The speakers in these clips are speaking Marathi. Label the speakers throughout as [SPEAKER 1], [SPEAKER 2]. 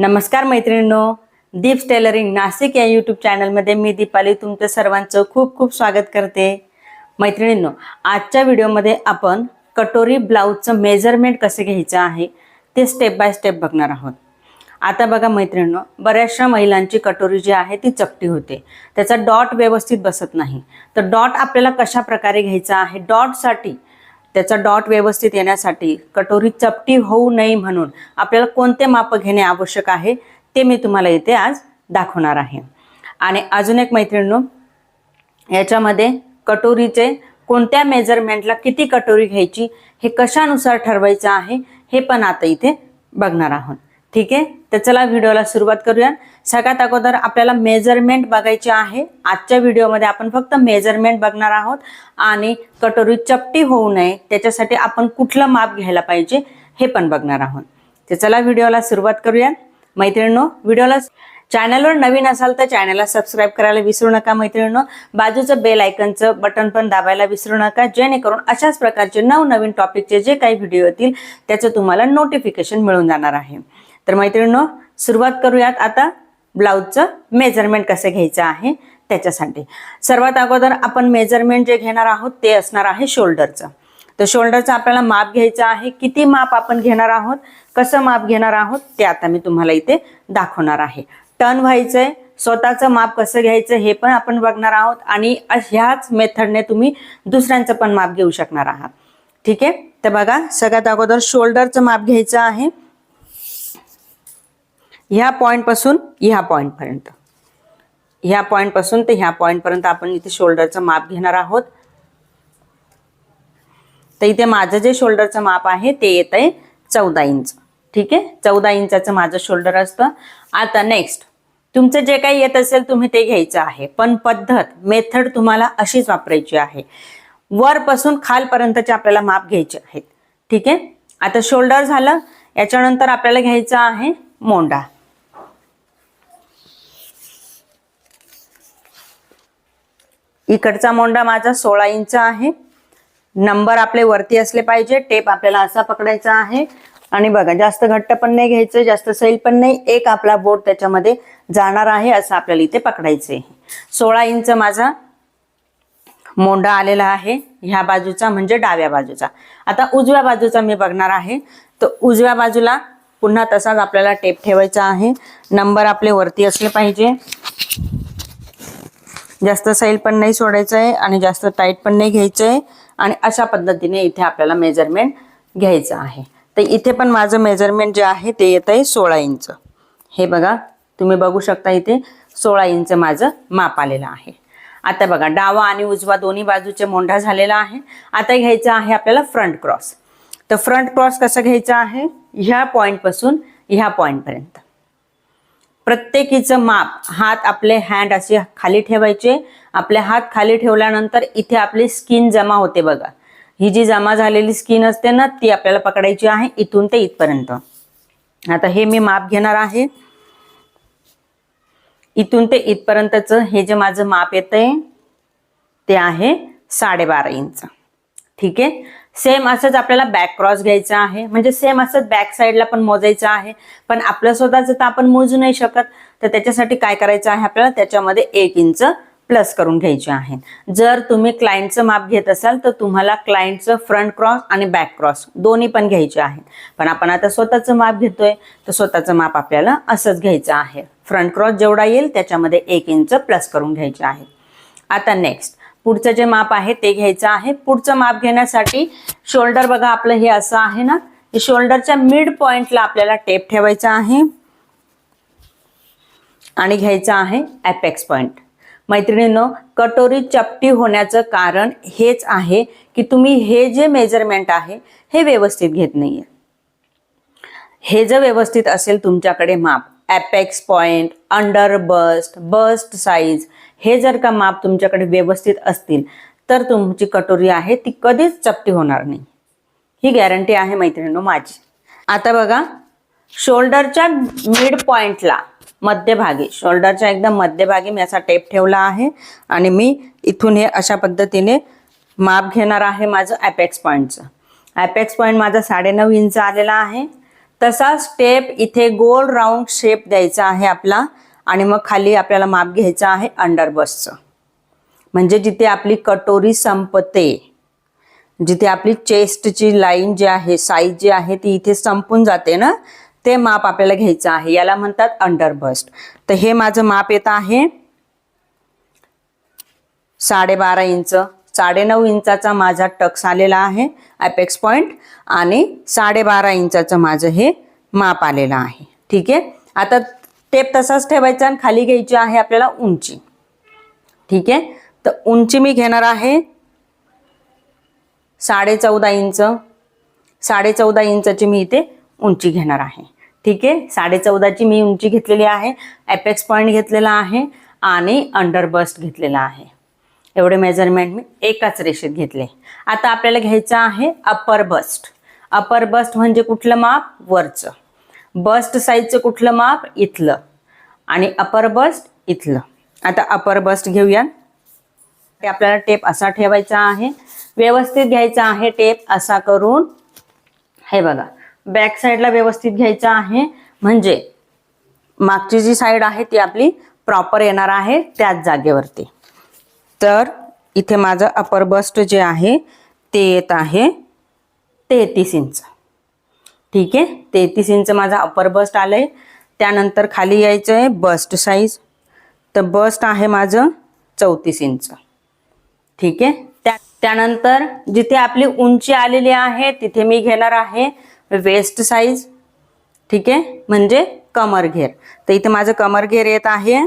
[SPEAKER 1] नमस्कार मैत्रिणींनो दीप्स टेलरिंग नाशिक या यूट्यूब चॅनलमध्ये मी दीपाली तुमचं सर्वांचं खूप खूप स्वागत करते. मैत्रिणींनो आजच्या व्हिडिओमध्ये आपण कटोरी ब्लाऊजचं मेजरमेंट कसं घ्यायचं आहे ते स्टेप बाय स्टेप बघणार आहोत. आता बघा मैत्रिणींनो बऱ्याचशा महिलांची कटोरी जी आहे ती चपटी होते. त्याचा डॉट व्यवस्थित बसत नाही. तर डॉट आपल्याला कशा प्रकारे घ्यायचा आहे? डॉटसाठी त्याचा डॉट व्यवस्थित येण्यासाठी कटोरी चपटी होऊ नये म्हणून आपल्याला कोणते माप घेणे आवश्यक आहे ते मी तुम्हाला इथे आज दाखवणार आहे. आणि अजून एक मैत्रिणीनो याच्यामध्ये कटोरीचे कोणत्या मेजरमेंटला किती कटोरी घ्यायची हे कशानुसार ठरवायचं आहे हे पण आता इथे बघणार आहोत. ठीक आहे? तर चला व्हिडिओला सुरुवात करूया सगळ्यात अगोदर आपल्याला मेजरमेंट बघायची आहे. आजच्या व्हिडिओमध्ये आपण फक्त मेजरमेंट बघणार आहोत आणि कटोरी चपटी होऊ नये. त्याच्यासाठी आपण कुठलं माप घ्यायला पाहिजे हे पण बघणार आहोत. तर चला व्हिडिओला सुरुवात करूया मैत्रिणींनो व्हिडिओला चॅनलवर नवीन असाल तर चॅनलला सबस्क्राईब करायला विसरू नका मैत्रिणींनो. बाजूचं बेल आयकनचं बटन पण दाबायला विसरू नका. जेणेकरून अशाच प्रकारचे नवनवीन टॉपिकचे जे काही व्हिडिओ येतील त्याचं तुम्हाला नोटिफिकेशन मिळून जाणार आहे. तर मैत्रिणींनो सुरुवात करूयात आता ब्लाऊजचं मेजरमेंट कसं घ्यायचं आहे त्याच्यासाठी. सर्वात अगोदर आपण मेजरमेंट जे घेणार आहोत ते असणार आहे शोल्डरचं तर शोल्डरचं आपल्याला माप घ्यायचं आहे. किती माप आपण घेणार आहोत कसं माप घेणार आहोत ते आता मी तुम्हाला इथे दाखवणार आहे. टर्न व्हायचंय स्वतःचं माप कसं घ्यायचं हे पण आपण बघणार आहोत आणि ह्याच मेथडने तुम्ही दुसऱ्यांचं पण माप घेऊ शकणार आहात. ठीक आहे? तर बघा सगळ्यात अगोदर शोल्डरचं माप घ्यायचं आहे. ह्या पॉईंटपासून ह्या पॉईंटपर्यंत ह्या पॉईंटपासून ते ह्या पॉईंटपर्यंत आपण इथे शोल्डरचं माप घेणार आहोत. तर इथे माझं जे शोल्डरचं माप आहे ते येत आहे चौदा इंच. ठीक आहे? चौदा इंचाचं माझं शोल्डर असतं. आता नेक्स्ट तुमचं जे काही येत असेल तुम्ही ते घ्यायचं आहे. पण पद्धत मेथड तुम्हाला अशीच वापरायची आहे. वरपासून खालपर्यंतचे आपल्याला माप घ्यायचे आहेत. ठीक आहे? आता शोल्डर झालं. याच्यानंतर आपल्याला घ्यायचं आहे मोंडा इकडचा मोंडा माझा सोळा इंच आहे. नंबर आपले वरती असले पाहिजे. टेप आपल्याला असा पकडायचा आहे. आणि बघा जास्त घट्ट पण नाही घ्यायचं जास्त सैल पण नाही. एक आपला बोट त्याच्यामध्ये जाणार आहे असं आपल्याला इथे पकडायचं आहे सोळा इंच माझा मोंडा आलेला आहे. ह्या बाजूचा म्हणजे डाव्या बाजूचा. आता उजव्या बाजूचा मी बघणार आहे. तर उजव्या बाजूला पुन्हा तसाच आपल्याला टेप ठेवायचा आहे. नंबर आपले वरती असले पाहिजे. जास्त सैल पण नाही सोडायचं आहे आणि जास्त टाईट पण नाही घ्यायचं आहे आणि अशा पद्धतीने इथे आपल्याला मेजरमेंट घ्यायचं आहे. तर इथे पण माझं मेजरमेंट जे आहे ते येत आहे सोळा इंच. हे बघा तुम्ही बघू शकता इथे सोळा इंच माझं माप आलेलं आहे. आता बघा डावा आणि उजवा दोन्ही बाजूचे मोंढा झालेला आहे. आता घ्यायचं आहे आपल्याला फ्रंट क्रॉस. तर फ्रंट क्रॉस कसं घ्यायचं आहे? ह्या पॉईंटपासून ह्या पॉईंटपर्यंत प्रत्येकीचं माप हात आपले हँड असे खाली ठेवायचे. आपले हात खाली ठेवल्यानंतर इथे आपली स्किन जमा होते बघा. ही जी जमा झालेली स्किन असते ना ती आपल्याला पकडायची आहे इथून ते इथपर्यंत. आता हे मी माप घेणार आहे. इथून ते इथपर्यंतचं हे जे माझं माप येतंय ते आहे साडेबारा इंच. ठीक आहे? सेम असंच आपल्याला बॅक क्रॉस घ्यायचा आहे. म्हणजे सेम असंच बॅक साईडला पण मोजायचं आहे. पण आपलं स्वतःच तर आपण मोजू नाही शकत. तर त्याच्यासाठी काय करायचं आहे आपल्याला? त्याच्यामध्ये एक इंच प्लस करून घ्यायचे आहे. जर तुम्ही क्लायंटचं माप घेत असाल तर तुम्हाला क्लायंटचं फ्रंट क्रॉस आणि बॅक क्रॉस दोन्ही पण घ्यायचे आहेत. पण आपण आता स्वतःचं माप घेतोय तर स्वतःचं माप आपल्याला असंच घ्यायचं आहे. फ्रंट क्रॉस जेवढा येईल त्याच्यामध्ये एक इंच प्लस करून घ्यायचे आहे. आता नेक्स्ट पुढचं जे माप आहे ते घ्यायचं आहे. पुढचं माप घेण्यासाठी शोल्डर बघा आपलं हे असं आहे ना. शोल्डरच्या मिड पॉइंटला आपल्याला टेप ठेवायचा आहे. आणि घ्यायचं आहे ॲपेक्स पॉइंट मैत्रिणींनो कटोरी चपटी होण्याचं कारण हेच आहे की तुम्ही हे जे मेजरमेंट आहे हे व्यवस्थित घेत नाहीये. हे जर व्यवस्थित असेल तुमच्याकडे माप apex point under bust bust size हे जर का माप तुमच्याकडे व्यवस्थित असतील तर तुमची कटोरी आहे ती कधीच चपटी होणार नाही. ही गॅरंटी आहे मैत्रिणींनो माझी. आता बघा शोल्डरच्या मिड पॉइंटला मध्यभागी शोल्डरच्या एकदम मध्यभागी मी असा टेप ठेवला आहे आणि मी इथून हे अशा पद्धतीने माप घेणार आहे माझं ॲपेक्स पॉईंटचं ॲपेक्स पॉईंट माझा साडेनऊ इंच आलेला आहे. तसा स्टेप इथे गोल राऊंड शेप द्यायचा आहे आपला. आणि मग खाली आपल्याला माप घ्यायचं आहे अंडरबसचं म्हणजे जिथे आपली कटोरी संपते जिथे आपली चेस्टची लाईन जी आहे साईज जी आहे ती इथे संपून जाते ना ते माप आपल्याला घ्यायचं आहे. याला म्हणतात अंडरबस्ट तर हे माझं माप येत आहे साडेबारा इंच. साडेनऊ इंचाचा माझा टक्स आलेला आहे अपेक्स पॉइंट आणि साडेबारा इंचाचं माझं हे माप आलेलं आहे. ठीक आहे? आता टेप तसाच ठेवायचा आणि खाली घ्यायची आहे आपल्याला उंची. ठीक आहे? तर उंची मी घेणार आहे साडे चौदा इंच. साडे चौदा इंचाची मी इथे उंची घेणार आहे. ठीक आहे? साडे चौदाची मी उंची घेतलेली आहे ॲपेक्स पॉईंट घेतलेला आहे आणि अंडरबस्ट घेतलेला आहे. एवढे मेजरमेंट मी एकाच रेषेत घेतले. आता आपल्याला घ्यायचं आहे अपर बस्ट अपर बस्ट म्हणजे कुठलं माप? वरचं. बस्ट साईजचं कुठलं माप? इथलं. आणि अपर बस्ट इथलं. आता अपर बस्ट घेऊया. ते आपल्याला टेप असा ठेवायचा आहे. व्यवस्थित घ्यायचा आहे टेप असा करून. हे बघा. बॅक साईडला व्यवस्थित घ्यायचा आहे. म्हणजे मागची जी साईड आहे ती आपली प्रॉपर येणार आहे त्याच जागेवरती. तर इथे माझं अपर बस्ट जे आहे ते येत आहे तेहतीस इंच. ठीक आहे? तेहतीस इंच माझा अपर बस्ट आलंय. त्यानंतर खाली यायचं आहे बस्ट साईज तर बस्ट आहे माझं चौतीस इंच. ठीक आहे? त्या त्यानंतर जिथे आपली उंची आलेली आहे तिथे मी घेणार आहे वेस्ट साईज ठीक आहे? म्हणजे कमर घेर. तर इथे माझं कमर घेर येत आहे.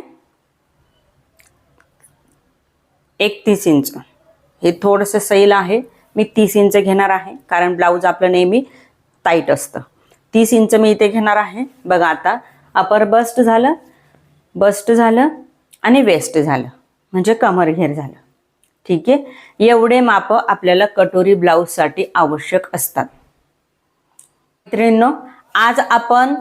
[SPEAKER 1] एकतीस इंच. हे थोडंसं सैल आहे. मी तीस इंच घेणार आहे. कारण ब्लाऊज आपलं नेहमी टाईट असतं. तीस इंच मी इथे घेणार आहे. बघा आता अपर बस्ट झालं बस्ट झालं आणि वेस्ट झालं. म्हणजे कमर घेर झालं. ठीक आहे? एवढे माप आपल्याला कटोरी ब्लाऊजसाठी आवश्यक असतात. मित्रांनो आज आपण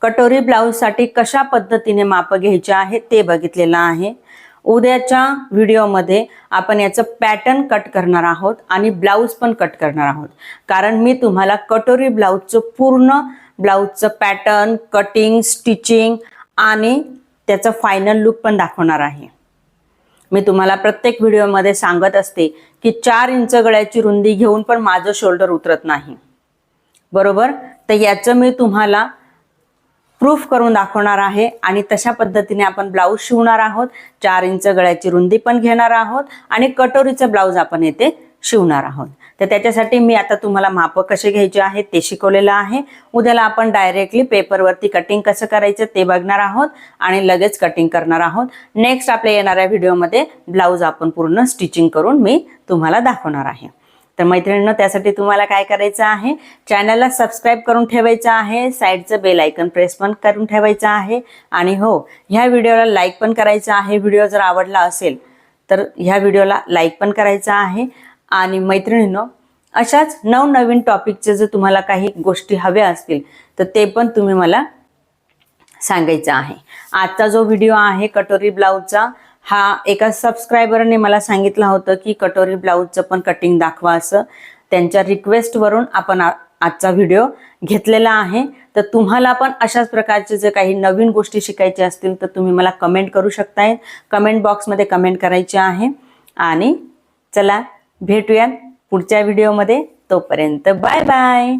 [SPEAKER 1] कटोरी ब्लाऊजसाठी कशा पद्धतीने माप घ्यायचे आहे ते बघितलेलं आहे. उद्याच्या व्हिडिओमध्ये आपण याचं पॅटर्न कट करणार आहोत आणि ब्लाऊज पण कट करणार आहोत. कारण मी तुम्हाला कटोरी ब्लाऊजचं पूर्ण ब्लाऊजचं पॅटर्न कटिंग स्टिचिंग आणि त्याचं फायनल लुक पण दाखवणार आहे. मी तुम्हाला प्रत्येक व्हिडिओमध्ये सांगत असते की चार इंच गळ्याची रुंदी घेऊन पण माझं शोल्डर उतरत नाही. बरोबर? तर याचं मी तुम्हाला प्रूफ करून दाखवणार आहे आणि तशा पद्धतीने आपण ब्लाऊज शिवणार आहोत. चार इंच गळ्याची रुंदी पण घेणार आहोत आणि कटोरीचं ब्लाऊज आपण येथे शिवणार आहोत. तर त्याच्यासाठी मी आता तुम्हाला माप कसे घ्यायचे आहेत ते शिकवलेलं आहे. उद्याला आपण डायरेक्टली पेपरवरती कटिंग कसं करायचं ते बघणार आहोत आणि लगेच कटिंग करणार आहोत. नेक्स्ट आपल्या येणाऱ्या व्हिडिओमध्ये ब्लाऊज आपण पूर्ण स्टिचिंग करून मी तुम्हाला दाखवणार आहे. तर मैत्रिणींनो त्यासाठी तुम्हाला काय करायचं आहे? चॅनलला सबस्क्राईब करून ठेवायचं आहे. साईडचं बेल आयकन प्रेस पण करून ठेवायचं आहे. आणि हो ह्या व्हिडिओला लाईक पण करायचं आहे. व्हिडिओ जर आवडला असेल तर ह्या व्हिडिओला लाईक पण करायचं आहे. आणि मैत्रिणींनो अशाच नवनवीन टॉपिकचे जर तुम्हाला काही गोष्टी हव्या असतील तर ते पण तुम्ही मला सांगायचं आहे. आजचा जो व्हिडिओ आहे कटोरी ब्लाऊजचा हा एका सबस्क्रायबरने मला सांगितलं होतं की कटोरी ब्लाऊजचं पण कटिंग दाखवा असं. त्यांच्या रिक्वेस्टवरून आपण आजचा व्हिडिओ घेतलेला आहे. तर तुम्हाला पण अशाच प्रकारचे जे काही नवीन गोष्टी शिकायच्या असतील तर तुम्ही मला कमेंट करू शकताय. कमेंट बॉक्समध्ये कमेंट करायचे आहे. आणि चला भेटूया पुढच्या व्हिडिओमध्ये तोपर्यंत बाय बाय